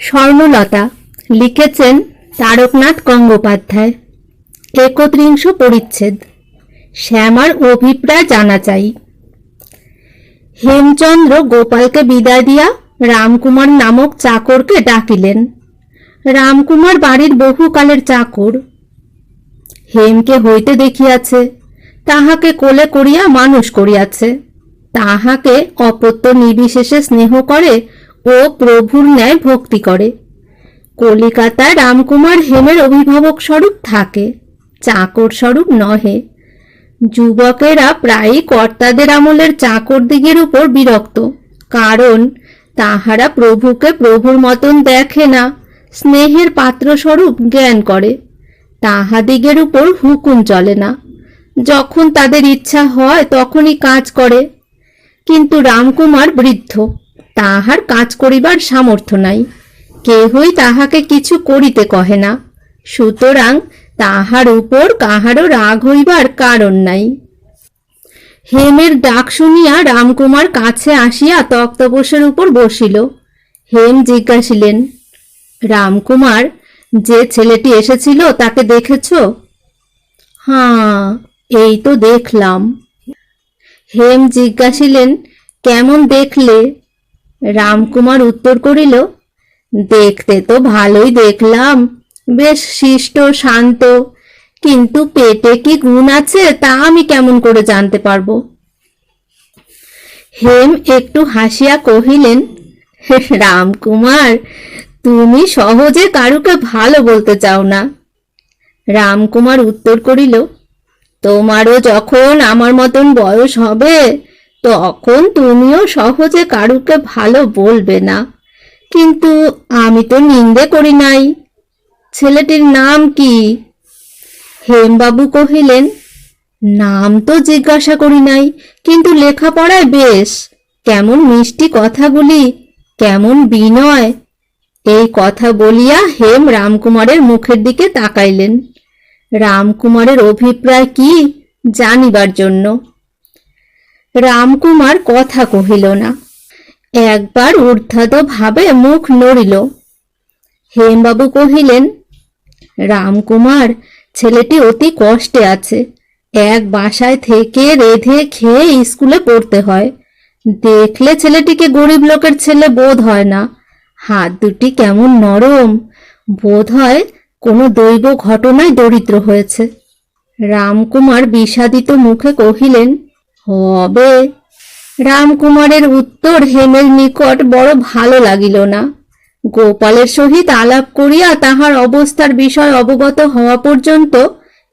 স্বর্ণলতা লিখেছেন তারকনাথ গঙ্গোপাধ্যায়। একত্রিংশ পরিচ্ছেদ। শ্যামার অভিপ্রায় জানা চাই। হেমচন্দ্র গোপালকে বিদায় দিয়া রামকুমার নামক চাকরকে ডাকিলেন। রামকুমার বাড়ির বহুকালের চাকর। হেমকে হইতে দেখিয়াছে, তাহাকে কোলে করিয়া মানুষ করিয়াছে। তাহাকে অপত্য নির্বিশেষে স্নেহ করে ও প্রভুর ন্যায় ভক্তি করে। কলিকাতায় রামকুমার হেমের অভিভাবক স্বরূপ থাকে, চাকর স্বরূপ নহে। যুবকেরা প্রায়ই কর্তাদের আমলের চাকর দিগের উপর বিরক্ত, কারণ তাহারা প্রভুকে প্রভুর মতন দেখে না, স্নেহের পাত্রস্বরূপ জ্ঞান করে। তাহাদিগের উপর হুকুম চলে না। যখন তাদের ইচ্ছা হয় তখনই কাজ করে। কিন্তু রামকুমার বৃদ্ধ। তাহার কাজ করিবার সামর্থ্য নাই। কেহই তাহাকে কিছু করিতে কহে না। সুতরাং তাহার উপর কাহারও রাগ হইবার কারণ নাই। হেমের ডাক শুনিয়া রামকুমার কাছে আসিয়া তক্তপোষের উপর বসিল। হেম জিজ্ঞাসিলেন, রামকুমার, যে ছেলেটি এসেছিল তাকে দেখেছ? হাঁ, এই তো দেখলাম। হেম জিজ্ঞাসিলেন, কেমন দেখলে? রামকুমার উত্তর করিল, দেখতে তো ভালোই দেখলাম, বেশ শিষ্ট, শান্ত। কিন্তু পেটে কি গুণ আছে তা আমি কেমন করে জানতে পারব? হেম একটু হাসিয়া কহিলেন রামকুমার, তুমি সহজে কারুকে ভালো বলতে চাও না? রামকুমার উত্তর করিল, তোমারও যখন আমার মতন বয়স হবে তখন তুমিও সহজে কারুকে ভালো বলবে না। কিন্তু আমি তো নিন্দে করি নাই। ছেলেটির নাম কি? হেমবাবু কহিলেন, নাম তো জিজ্ঞাসা করি নাই, কিন্তু লেখাপড়ায় বেশ। কেমন মিষ্টি কথাগুলি, কেমন বিনয়। এই কথা বলিয়া হেম রামকুমারের মুখের দিকে তাকাইলেন। রামকুমারের অভিপ্রায় কি জানিবার জন্য? রামকুমার কথা কহিল না। একবার ঊর্ধ্বাদ ভাবে মুখ নড়িল। হেমবাবু কহিলেন, রামকুমার, ছেলেটি অতি কষ্টে আছে। এক বাসায় থেকে রেধে খেয়ে স্কুলে পড়তে হয়। দেখলে ছেলেটিকে গরিব লোকের ছেলে বোধ হয় না। হাত দুটি কেমন নরম। বোধ হয় কোনো দৈব ঘটনায় দরিদ্র হয়েছে। রামকুমার বিষাদিত মুখে কহিলেন হবে। রামকুমারের উত্তর হেমের নিকট বড় ভালো লাগিল না। গোপালের সহিত আলাপ করিয়া তাহার অবস্থার বিষয় অবগত হওয়া পর্যন্ত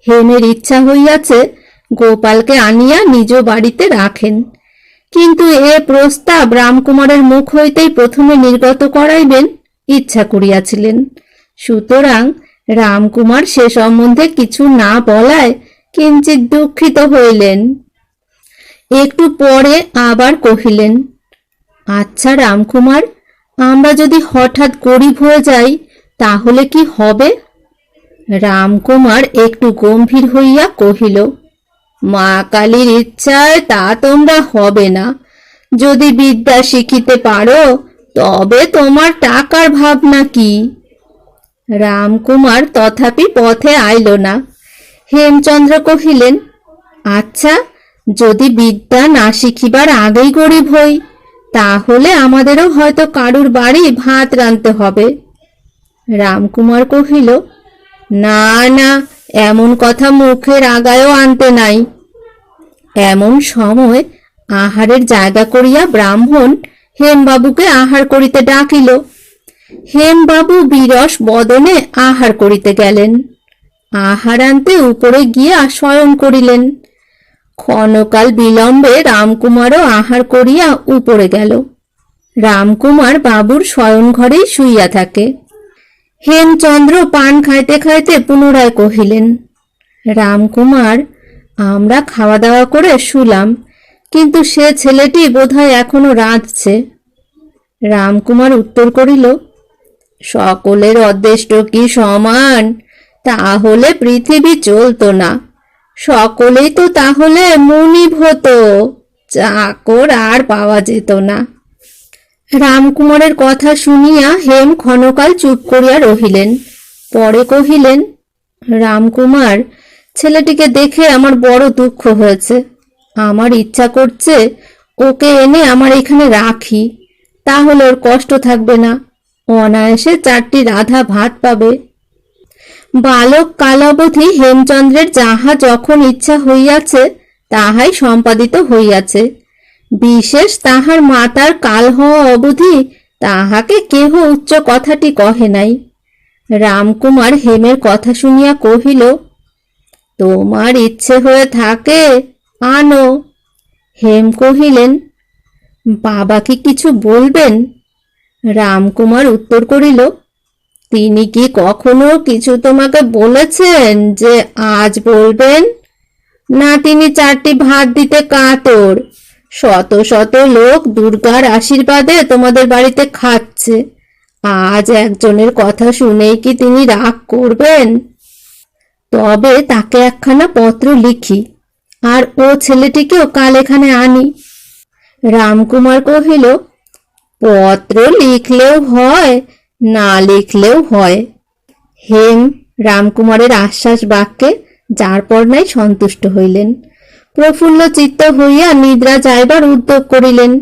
হেমের ইচ্ছা হইয়াছে গোপালকে আনিয়া নিজ বাড়িতে রাখেন। কিন্তু এ প্রস্তাব রামকুমারের মুখ হইতেই প্রথমে নির্গত করাইবেন ইচ্ছা করিয়াছিলেন। সুতরাং রামকুমার সে সম্বন্ধে কিছু না বলায় কিঞ্চিত দুঃখিত হইলেন। একটু পরে আবার কহিলেন আচ্ছা রামকুমার, আমরা যদি হঠাৎ গরিব হয়ে যাই, তাহলে কি হবে? রামকুমার একটু গম্ভীর হইয়া কহিল, মা কালীর ইচ্ছায় তা তোমরা হবে না। যদি বিদ্যা শিখিতে পারো, তবে তোমার টাকার ভাবনা কি? রামকুমার তথাপি পথে আইল না। হেমচন্দ্র কহিলেন আচ্ছা যদি বিদ্যা না শিখিবার আগেই গরিব হই, তাহলে আমাদেরও হয়তো কারুর বাড়ি ভাত রাঁধতে হবে। রামকুমার কহিল, না না, এমন কথা মুখের আগায়ও আনতে নাই। এমন সময় আহারের জায়গা করিয়া ব্রাহ্মণ হেমবাবুকে আহার করিতে ডাকিল। হেমবাবু বিরস বদনে আহার করিতে গেলেন। আহার আনতে উপরে গিয়া শয়ন করিলেন। ক্ষণকাল বিলম্বে রামকুমারও আহার করিয়া উপরে গেল। রামকুমার বাবুর শয়ন ঘরেই শুইয়া থাকে। হেমচন্দ্র পান খাইতে খাইতে পুনরায় কহিলেন, রামকুমার, আমরা খাওয়া দাওয়া করে শুলাম, কিন্তু সে ছেলেটি বোধহয় এখনও রাঁধছে। রামকুমার উত্তর করিল, সকলের অদৃষ্ট কি সমান? তাহলে পৃথিবী চলতো না। সকলেই তো তাহলে মুনিব হতো চাকর আর পাওয়া যেত না। রামকুমারের কথা শুনিয়া হেম ক্ষণকাল চুপ করিয়া রহিলেন। পরে কহিলেন, রামকুমার, ছেলেটিকে দেখে আমার বড় দুঃখ হয়েছে। আমার ইচ্ছা করছে ওকে এনে আমার এখানে রাখি। তাহলে ওর কষ্ট থাকবে না। অনায়াসে চারটি রাধা ভাত পাবে। বালক কালাবধি হেমচন্দ্রের যাহা যখন ইচ্ছা হইয়াছে, তাহাই সম্পাদিত হইয়াছে। বিশেষ তাহার মাতার কাল হওয়া অবধি তাহাকে কেহ উচ্চ কথাটি কহে নাই। রামকুমার হেমের কথা শুনিয়া কহিল, তোমার ইচ্ছে হয়ে থাকে, আনো। হেম কহিলেন, বাবা কি কিছু বলবেন? রামকুমার উত্তর করিল তিনি কি কখনো কিছু তোমাকে বলেছেন যে আজ বলবেন? না, তিনি চারটি ভাত দিতে কাতর। শত শত লোক দুর্গার আশীর্বাদে তোমাদের বাড়িতে খাচ্ছে। আজ একজনের কথা শুনেই কি তিনি রাগ করবেন? তবে তাকে একখানা পত্র লিখি, আর ও ছেলেটিকেও কাল এখানে আনি। রামকুমার কহিল, পত্র লিখলেও হয় না লিখলেও হয়। হেম রামকুমারের আশ্বাস বাক্যে যার পর নাই সন্তুষ্ট হইলেন। প্রফুল্ল চিত্ত হইয়া নিদ্রা যাইবার উদ্যোগ করিলেন।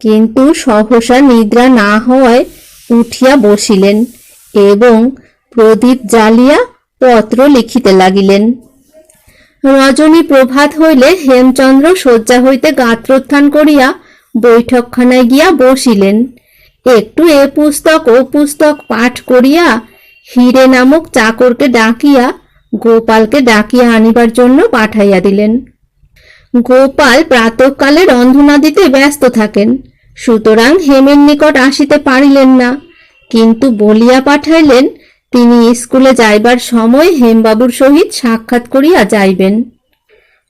কিন্তু সহসা নিদ্রা না হওয়ায় উঠিয়া বসিলেন এবং প্রদীপ জ্বালিয়া পত্র লিখিতে লাগিলেন। রজনী প্রভাত হইলে হেমচন্দ্র শয্যা হইতে গাত্রোত্থান করিয়া বৈঠকখানায় গিয়া বসিলেন। একটু এ পুস্তক, ও পুস্তক পাঠ করিয়া হিরে নামক চাকরকে ডাকিয়া, গোপালকে ডাকিয়া আনিবার জন্য পাঠাইয়া দিলেন। গোপাল প্রাতকালে রন্ধনা দিতে ব্যস্ত থাকেন। সুতরাং হেমের নিকট আসিতে পারিলেন না। কিন্তু বলিয়া পাঠাইলেন, তিনি স্কুলে যাইবার সময় হেমবাবুর সহিত সাক্ষাৎ করিয়া যাইবেন।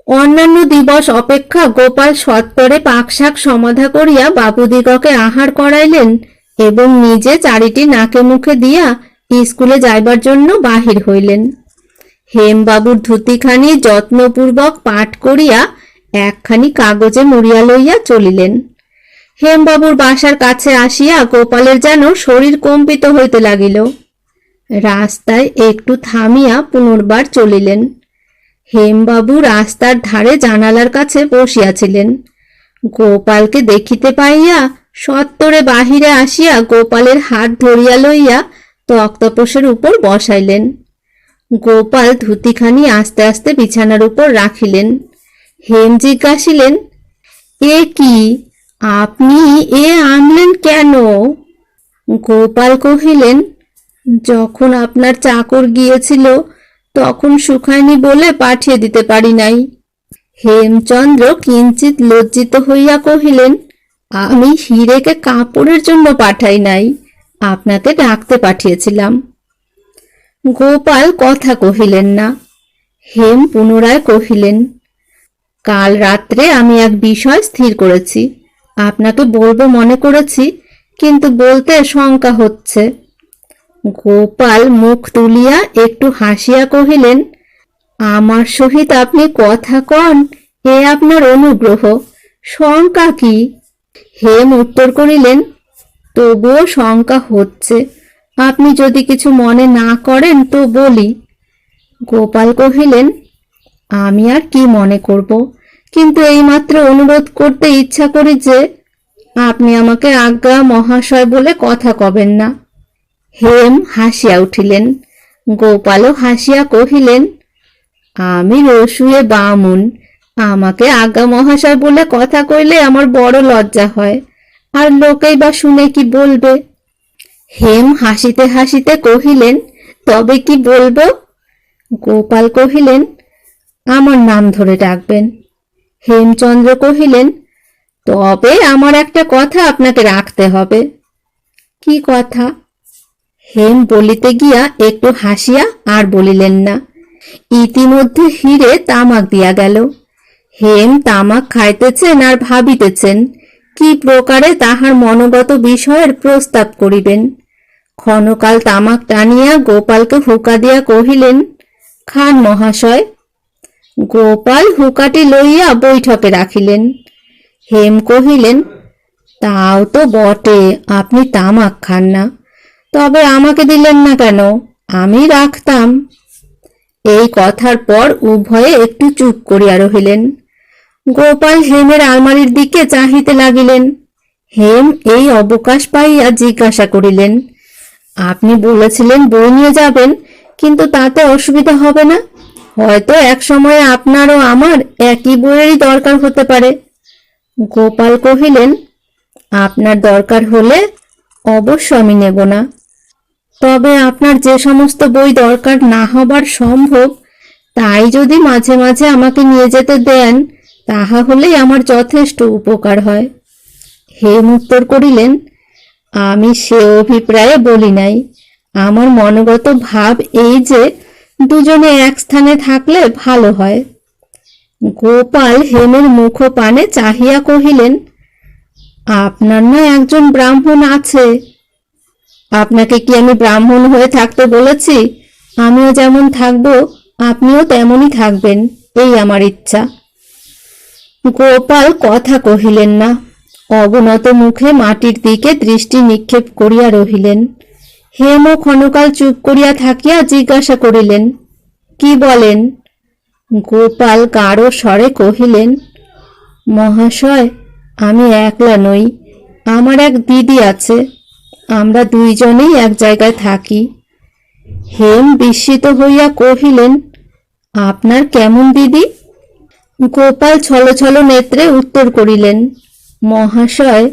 অন্যান্য দিবস অপেক্ষা গোপাল সত্তরে পাকশাক সমাধা করিয়া বাবুদিগকে আহার করাইলেন এবং নিজে চারিটি নাকে মুখে দিয়া স্কুলে যাইবার জন্য বাহির হইলেন। হেমবাবুর ধুতিখানি যত্নপূর্বক পাঠ করিয়া একখানি কাগজে মুড়িয়া লইয়া চলিলেন। হেমবাবুর বাসার কাছে আসিয়া গোপালের যেন শরীর কম্পিত হইতে লাগিল। রাস্তায় একটু থামিয়া পুনর্বার চলিলেন। হেমবাবু রাস্তার ধারে জানালার কাছে বসিয়াছিলেন। গোপালকে দেখিতে পাইয়া সত্তরে বাহিরে আসিয়া গোপালের হাত ধরিয়া লইয়া তক্তপোষের উপর বসাইলেন। গোপাল ধুতিখানি আস্তে আস্তে বিছানার উপর রাখিলেন। হেম জিজ্ঞাসিলেন, এ কি? আপনি এ আনলেন কেন? গোপাল কহিলেন, যখন আপনার চাকর গিয়েছিল তখন শুকায়নি বলে পাঠিয়ে দিতে পারি নাই। হেমচন্দ্র কিঞ্চিত লজ্জিত হইয়া কহিলেন, আমি হিরেকে কাপড়ের জন্য পাঠাই নাই, আপনাকে ডাকতে পাঠিয়েছিলাম। গোপাল কথা কহিলেন না। হেম পুনরায় কহিলেন, কাল রাত্রে আমি এক বিষয় স্থির করেছি। আপনাকে বলব মনে করেছি, কিন্তু বলতে শঙ্কা হচ্ছে। গোপাল মুখ তুলিয়া একটু হাসিয়া কহিলেন, আমার সহিত আপনি কথা কন, এ আপনার অনুগ্রহ। শঙ্কা কি? হেম উত্তর করিলেন, তবুও শঙ্কা হচ্ছে। আপনি যদি কিছু মনে না করেন তো বলি। গোপাল কহিলেন, আমি আর কি মনে করব? কিন্তু এইমাত্র অনুরোধ করতে ইচ্ছা করি যে, আপনি আমাকে আজ্ঞা মহাশয় বলে কথা কবেন না। হেম হাসিয়া উঠিলেন। গোপালও হাসিয়া কহিলেন, আমি রসুয়ে বামুন, আমাকে আজ্ঞা মহাশয় বলে কথা কইলে আমার বড় লজ্জা হয়, আর লোকেই বা শুনে কি বলবে? হেম হাসিতে হাসিতে কহিলেন, তবে কি বলব? গোপাল কহিলেন, আমার নাম ধরে ডাকবেন। হেমচন্দ্র কহিলেন, তবে আমার একটা কথা আপনাকে রাখতে হবে। কি কথা? হেম বলিতে গিয়া একটু হাসিয়া আর বলিলেন না। ইতিমধ্যে হিরে তামাক দিয়া গেল। হেম তামাক খাইতেছেন আর ভাবিতেছেন, কি প্রকারে তাহার মনোগত বিষয়ের প্রস্তাব করিবেন। ক্ষণকাল তামাক টানিয়া গোপালকে হুকা দিয়া কহিলেন, খান মহাশয়। গোপাল হুকাটি লইয়া বৈঠকে রাখিলেন। হেম কহিলেন, তাও তো বটে, আপনি তামাক খান না। তবে আমাকে দিলেন না কেন? আমি রাখতাম। এই কথার পর উভয়ে একটু চুপ করিয়া রহিলেন। গোপাল হেমের আলমারির দিকে চাহিতে লাগিলেন। হেম এই অবকাশ পাইয়া জিজ্ঞাসা করিলেন, আপনি বলেছিলেন বই নিয়ে যাবেন, কিন্তু তাতে অসুবিধা হবে না? হয়তো এক সময় আপনারও আমার একই বইয়েরই দরকার হতে পারে। গোপাল কহিলেন, আপনার দরকার হলে অবশ্য আমি নেব না। তবে আপনার যে সমস্ত বই দরকার না হবার সম্ভব, তাই যদি মাঝে মাঝে আমাকে নিয়ে যেতে দেন তাহা হলেই আমার যথেষ্ট উপকার হয়। হেম উত্তর করিলেন, আমি সে অভিপ্রায়ে বলি নাই। আমার মনোগত ভাব এই যে, দুজনে এক স্থানে থাকলে ভালো হয়। গোপাল হেমের মুখ পানে চাহিয়া কহিলেন, আপনার না একজন ব্রাহ্মণ আছে আপনাকে কি আমি ব্রাহ্মণ হয়ে থাকতে বলেছি? আমিও যেমন থাকব, আপনিও তেমনই থাকবেন, এই আমার ইচ্ছা। গোপাল কথা কহিলেন না। অবনত মুখে মাটির দিকে দৃষ্টি নিক্ষেপ করিয়া রহিলেন। হেম ক্ষণকাল চুপ করিয়া থাকিয়া জিজ্ঞাসা করিলেন, কি বলেন? গোপাল গাঢ় স্বরে কহিলেন, মহাশয়, আমি একলা নই, আমার এক দিদি আছে। আমরা দুইজনেই এক জায়গায় থাকি। হেম বিস্মিত হইয়া কহিলেন, আপনার কেমন দিদি? গোপাল ছলছল নেত্রে উত্তর করিলেন, মহাশয়,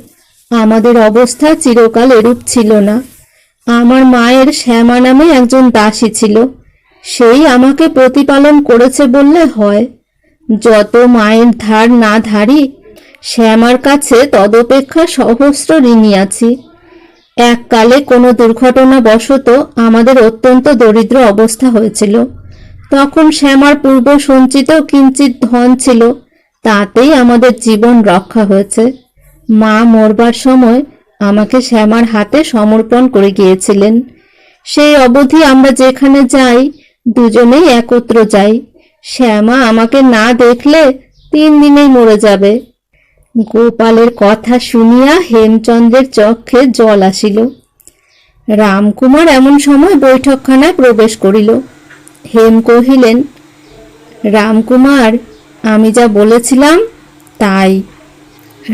আমাদের অবস্থা চিরকাল এরূপ ছিল না। আমার মায়ের শ্যামা নামে একজন দাসী ছিল। সেই আমাকে প্রতিপালন করেছে বললে হয়। যত মায়ের ধার না ধারি, শ্যামার কাছে তদপেক্ষা সহস্র ঋণী আছি। এককালে কোনো দুর্ঘটনা বশত আমাদের অত্যন্ত দরিদ্র অবস্থা হয়েছিল। তখন শ্যামার পূর্ব সঞ্চিত কিঞ্চিত ধন ছিল, তাতেই আমাদের জীবন রক্ষা হয়েছে। মা মরবার সময় আমাকে শ্যামার হাতে সমর্পণ করে গিয়েছিলেন। সেই অবধি আমরা যেখানে যাই, দুজনেই একত্র যাই। শ্যামা আমাকে না দেখলে তিন দিনেই মরে যাবে। গোপালের কথা শুনিয়া হেমচন্দ্রের চক্ষে জল আসিল। রামকুমার এমন সময় বৈঠকখানায় প্রবেশ করিল। হেম কহিলেন, রামকুমার, আমি যা বলেছিলাম তাই।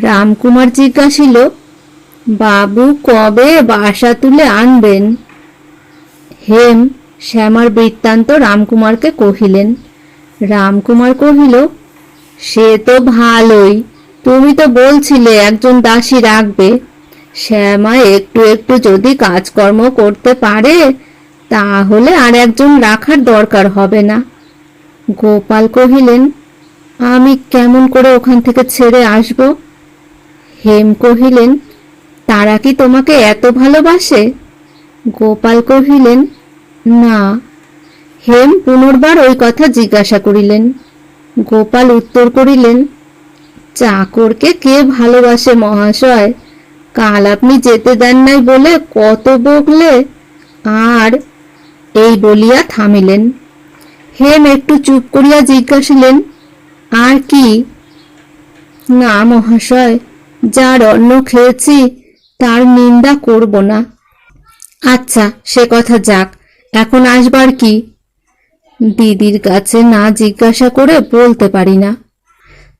রামকুমার জিজ্ঞাসিল, বাবু কবে বাসা তুলে আনবেন? হেম শ্যামার বৃত্তান্ত রামকুমারকে কহিলেন। রামকুমার কহিল, সে তো ভালোই। তুমি তো বলছিলে একজন দাসী রাখবে। শ্যামা একটু একটু যদি কাজকর্ম করতে পারে, তাহলে আর একজন রাখার দরকার হবে না। গোপাল কহিলেন, আমি কেমন করে ওখান থেকে ছেড়ে আসব? হেম কহিলেন, তারা কি তোমাকে এত ভালোবাসে? গোপাল কহিলেন, না। হেম পুনর্বার ওই কথা জিজ্ঞাসা করিলেন। গোপাল উত্তর করিলেন চাকরকে কে ভালোবাসে মহাশয়? কাল আপনি যেতে দেন নাই বলে কত বকলে? আর এই বলিয়া থামিলেন। হেম একটু চুপ করিয়া জিজ্ঞাসিলেন, আর কি? না মহাশয়, যার অন্ন খেয়েছি তার নিন্দা করব না। আচ্ছা সে কথা যাক, এখন আসবার কি? দিদির কাছে না জিজ্ঞাসা করে বলতে পারি না।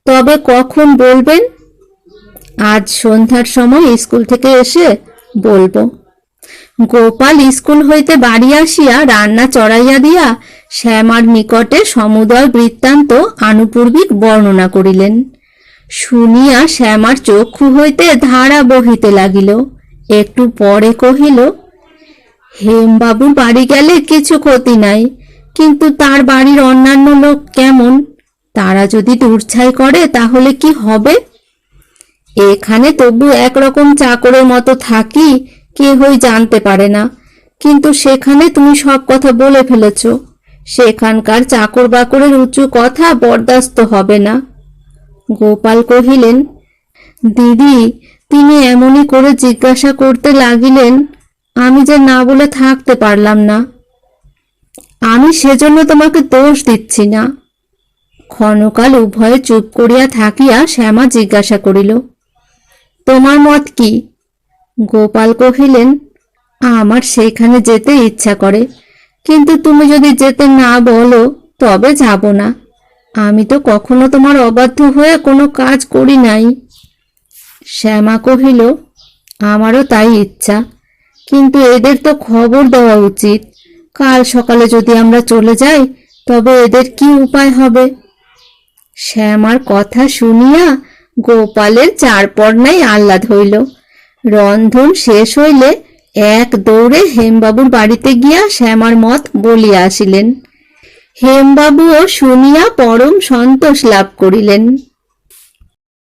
তবে কখন বলবেন? আজ সন্ধ্যার সময় স্কুল থেকে এসে বলব। গোপাল স্কুল হইতে বাড়ি আসিয়া রান্না চড়াইয়া দিয়া শ্যামার নিকটে সমুদয় বৃত্তান্ত আনুপূর্বিক বর্ণনা করিলেন। শুনিয়া শ্যামার চক্ষু হইতে ধারা বহিতে লাগিল। একটু পরে কহিল, হেমবাবুর বাড়ি গেলে কিছু ক্ষতি নাই, কিন্তু তার বাড়ির অন্যান্য লোক কেমন? তারা যদি দূরছাই করে, তাহলে কি হবে? এখানে তবু একরকম চাকরের মতো থাকি, কেহই জানতে পারে না। কিন্তু সেখানে তুমি সব কথা বলে ফেলেছ। সেখানকার চাকর বাকরের উঁচু কথা বরদাস্ত হবে না। গোপাল কহিলেন, দিদি, তিনি এমনই করে জিজ্ঞাসা করতে লাগিলেন, আমি যে না বলে থাকতে পারলাম না। আমি সেজন্য তোমাকে দোষ দিচ্ছি না। ক্ষণকাল উভয়ে চুপ করিয়া থাকিয়া শ্যামা জিজ্ঞাসা করিল, তোমার মত কি? গোপাল কহিলেন, আমার সেইখানে যেতে ইচ্ছা করে, কিন্তু তুমি যদি যেতে না বলো, তবে যাব না। আমি তো কখনো তোমার অবাধ্য হয়ে কোনো কাজ করি নাই। শ্যামা কহিল, আমারও তাই ইচ্ছা, কিন্তু এদের তো খবর দেওয়া উচিত। কাল সকালে যদি আমরা চলে যাই, তবে এদের কি উপায় হবে? শ্যামার কথা শুনিয়া গোপালের চারপর্নাই আহ্লাদ হইল। রন্ধন শেষ হইলে এক দৌড়ে হেমবাবুর বাড়িতে গিয়া শ্যামার মত বলিয়া আসিলেন। হেমবাবুও শুনিয়া পরম সন্তোষ লাভ করিলেন।